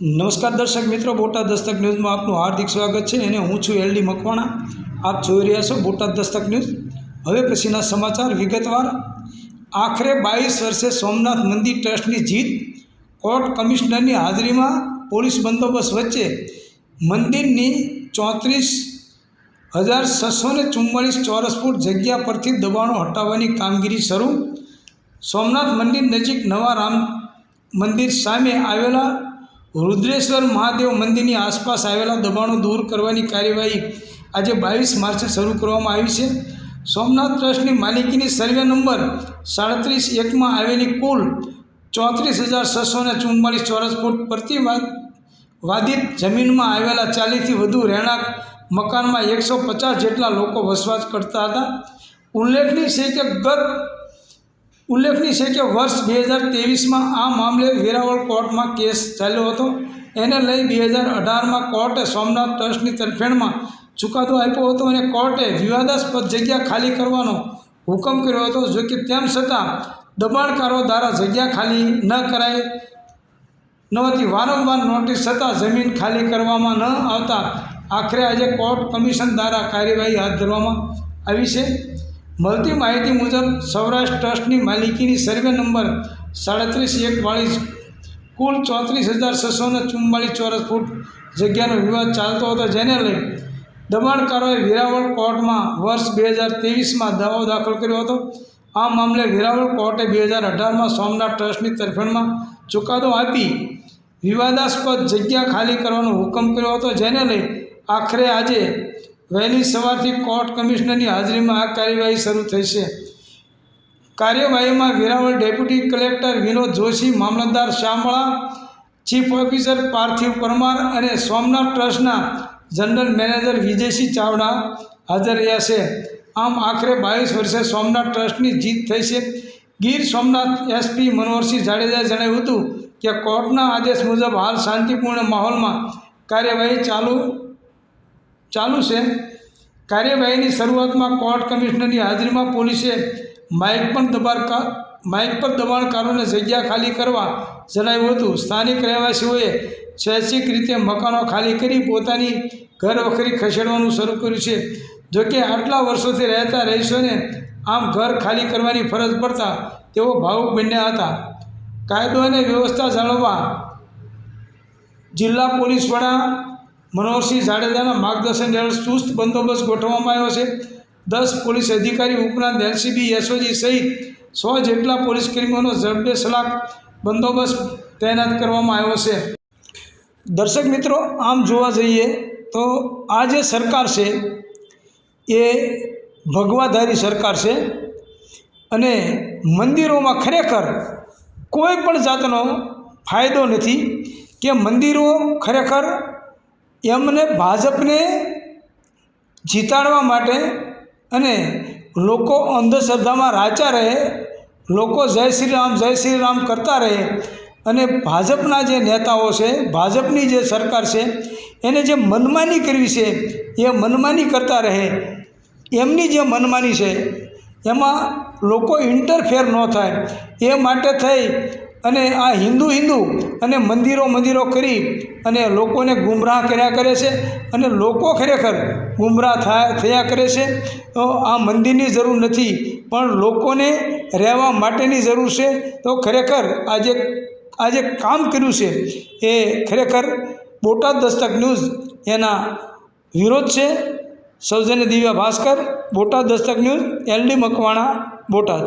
નમસ્કાર દર્શક મિત્રો, બોટાદ દસ્તક ન્યૂઝમાં આપનું હાર્દિક સ્વાગત છે અને હું છું એલડી મકવાણા. આપ જોઈ રહ્યા છો બોટાદ દસ્તક ન્યૂઝ. હવે પછીના સમાચાર વિગતવાર. આખરે બાવીસ વર્ષે સોમનાથ મંદિર ટ્રસ્ટની જીત. કોર્ટ કમિશનરની હાજરીમાં પોલીસ બંદોબસ્ત વચ્ચે મંદિરની ચોત્રીસ હજાર છસો ને ચુમ્માળીસ ચોરસ ફૂટ જગ્યા પરથી દબાણો હટાવવાની કામગીરી શરૂ. સોમનાથ મંદિર નજીક નવા રામ મંદિર સામે આવેલા રુદ્રેશ્વર મહાદેવ મંદિરની આસપાસ આવેલા દબાણો દૂર કરવાની કાર્યવાહી આજે બાવીસ માર્ચે શરૂ કરવામાં આવી છે. સોમનાથ ટ્રસ્ટની માલિકીની સર્વે નંબર સાડત્રીસ એકમાં આવેલી કુલ ચોત્રીસ હજાર છસો ને ચુમ્માળીસ ચોરસ ફૂટ પ્રતિ વાદિત જમીનમાં આવેલા ચાલીસથી વધુ રહેણાંક મકાનમાં એકસો પચાસ જેટલા લોકો વસવાટ કરતા હતા. ઉલ્લેખનીય છે કે ગત ઉલ્લેખનીય છે કે વર્ષ બે હજાર ત્રેવીસમાં આ મામલે વેરાવળ કોર્ટમાં કેસ ચાલ્યો હતો. એને લઈ બે હજાર અઢારમાં કોર્ટે સોમનાથ ટ્રસ્ટની તરફેણમાં ચુકાદો આપ્યો હતો અને કોર્ટે વિવાદાસ્પદ જગ્યા ખાલી કરવાનો હુકમ કર્યો હતો, જો કે તેમ છતાં દબાણકારો દ્વારા જગ્યા ખાલી ન કરાય નહોતી. વારંવાર નોટિસ છતાં જમીન ખાલી કરવામાં ન આવતા આખરે આજે કોર્ટ કમિશન દ્વારા કાર્યવાહી હાથ ધરવામાં આવી છે. મળતી માહિતી મુજબ સૌરાષ્ટ્ર ટ્રસ્ટની માલિકીની સર્વે નંબર સાડત્રીસ એક વાળીસ કુલ ચોત્રીસ હજાર છસો ને ચુમ્માળીસ ચોરસ ફૂટ જગ્યાનો વિવાદ ચાલતો હતો, જેને લઈ દબાણકારોએ વેરાવળ કોર્ટમાં વર્ષ બે હજાર ત્રેવીસમાં દાવો દાખલ કર્યો હતો. આ મામલે વેરાવળ કોર્ટે બે હજાર અઢારમાં સોમનાથ ટ્રસ્ટની તરફેણમાં ચુકાદો આપી વિવાદાસ્પદ જગ્યા ખાલી કરવાનો હુકમ કર્યો હતો, જેને લઈ આખરે આજે વહેલી સવારથી કોર્ટ કમિશનરની હાજરીમાં આ કાર્યવાહી શરૂ થઈ છે. કાર્યવાહીમાં વેરાવળ ડેપ્યુટી કલેક્ટર વિનોદ જોશી, મામલતદાર શામળા, ચીફ ઓફિસર પાર્થિવ પરમાર અને સોમનાથ ટ્રસ્ટના જનરલ મેનેજર વિજયસિંહ ચાવડા હાજર રહ્યા છે. આમ આખરે બાવીસ વર્ષે સોમનાથ ટ્રસ્ટની જીત થઈ છે. ગીર સોમનાથ એસપી મનોહરસિંહ જાડેજાએ જણાવ્યું હતું કે કોર્ટના આદેશ મુજબ હાલ શાંતિપૂર્ણ માહોલમાં કાર્યવાહી ચાલુ ચાલુ છે. કાર્યવાહીની શરૂઆતમાં કોર્ટ કમિશનરની હાજરીમાં પોલીસે માઇક પણ દબાણકા માઇક પર દબાણકારોને જગ્યા ખાલી કરવા જણાવ્યું હતું. સ્થાનિક રહેવાસીઓએ સ્વૈચ્છિક રીતે મકાનો ખાલી કરી પોતાની ઘર વખરી ખસેડવાનું શરૂ કર્યું છે. જોકે આટલા વર્ષોથી રહેતા રહીશોને આમ ઘર ખાલી કરવાની ફરજ પડતા તેઓ ભાવુક બન્યા હતા. કાયદો અને વ્યવસ્થા જાળવવા જિલ્લા પોલીસ વડા મનોહરસિંહ જાડેજાના માર્ગદર્શન હેઠળ ચુસ્ત બંદોબસ્ત ગોઠવવામાં આવ્યો છે. દસ પોલીસ અધિકારી, ઉપરાંત એલસીબી, એસઓજી સહિત સો જેટલા પોલીસ કર્મીઓનો ઝડપે સલાક બંદોબસ્ત તૈનાત કરવામાં આવ્યો છે. દર્શક મિત્રો, આમ જોવા જઈએ તો આ જે સરકાર છે, એ ભગવાધારી સરકાર છે અને મંદિરોમાં ખરેખર કોઈ પણ જાતનો ફાયદો નથી કે મંદિરો ખરેખર એમને ભાજપને જીતાડવા માટે અને લોકો અંધશ્રદ્ધામાં રાચા રહે, લોકો જય શ્રી રામ જય શ્રી રામ કરતા રહે અને ભાજપના જે નેતાઓ છે, ભાજપની જે સરકાર છે, એને જે મનમાની કરવી છે, એ મનમાની કરતા રહે. એમની જે મનમાની છે, એમાં લોકો ઇન્ટરફેર ન થાય. એ માટે થઈ અને આ હિન્દુ હિન્દુ અને મંદિરો મંદિરો કરી અને લોકોને ગુમરાહ કર્યા કરે છે અને લોકો ખરેખર ગુમરાહ થયા થયા કરે છે. આ મંદિરની જરૂર નથી, પણ લોકોને રહેવા માટેની જરૂર છે. તો ખરેખર આજે આજે કામ કર્યું છે એ ખરેખર બોટાદ દસ્તક ન્યૂઝ એના વિરોધ છે. સૌજન્ય દિવ્યા ભાસ્કર, બોટાદ દસ્તક ન્યૂઝ એલડી મકવાણા, બોટાદ.